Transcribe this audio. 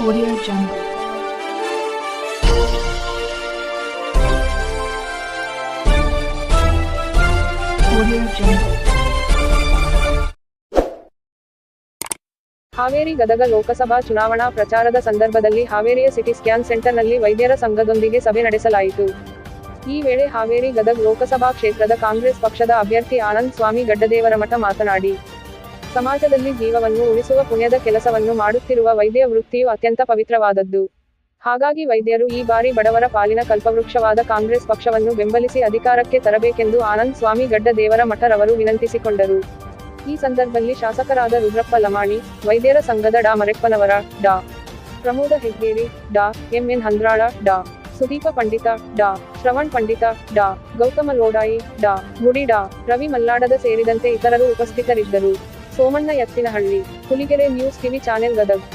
Audio Jungle. Audio Jungle. Haveri Gadag Lok Sabha ಚುನಾವಣಾ ಪ್ರಚಾರದ ಸಂದರ್ಭದಲ್ಲಿ ಹಾವೇರಿಯ ಸಿಟಿ ಸ್ಕ್ಯಾನ್ ಸೆಂಟರ್ನಲ್ಲಿ ವೈದ್ಯರ ಸಂಘದೊಂದಿಗೆ ಸಭೆ ನಡೆಸಲಾಯಿತು ಈ ವೇಳೆ ಹಾವೇರಿ ಗದಗ ಲೋಕಸಭಾ ಕ್ಷೇತ್ರದ ಕಾಂಗ್ರೆಸ್ ಪಕ್ಷದ ಅಭ್ಯರ್ಥಿ ಆನಂದ್ ಸ್ವಾಮಿ ಗಡ್ಡದೇವರಮಠ ಮಾತನಾಡಿ ಸಮಾಜದಲ್ಲಿ ಜೀವವನ್ನು ಉಳಿಸುವ ಪುಣ್ಯದ ಕೆಲಸವನ್ನು ಮಾಡುತ್ತಿರುವ ವೈದ್ಯ ವೃತ್ತಿಯು ಅತ್ಯಂತ ಪವಿತ್ರವಾದದ್ದು. ಹಾಗಾಗಿ ವೈದ್ಯರು ಈ ಬಾರಿ ಬಡವರ ಪಾಲಿನ ಕಲ್ಪವೃಕ್ಷವಾದ ಕಾಂಗ್ರೆಸ್ ಪಕ್ಷವನ್ನು ಬೆಂಬಲಿಸಿ ಅಧಿಕಾರಕ್ಕೆ ತರಬೇಕೆಂದು ಆನಂದ್ ಸ್ವಾಮಿ ಗಡ್ಡ ದೇವರ ಮಠರವರು ವಿನಂತಿಸಿಕೊಂಡರು. ಈ ಸಂದರ್ಭದಲ್ಲಿ ಶಾಸಕರಾದ ರುದ್ರಪ್ಪ ಲಮಾಣಿ, ವೈದ್ಯರ ಸಂಘದ ಡಾ. ಮರೆಪ್ಪನವರ, ಡಾ. ಪ್ರಮೋದ ಹೆಗ್ಗೇರಿ, ಡಾ. ಎಂಎನ್ ಹಂದ್ರಾಳ, ಡಾ. ಸುದೀಪ ಪಂಡಿತ, ಡಾ. ಶ್ರವಣ್ ಪಂಡಿತ, ಡಾ. ಗೌತಮ ಲೋಡಾಯಿ, ಡಾ. ಮುಡಿ ಡಾ. ರವಿ ಮಲ್ಲಾಡದ ಸೇರಿದಂತೆ ಇತರರು ಉಪಸ್ಥಿತರಿದ್ದರು. Somanna Ettinahalli Huligere news TV channel Gadag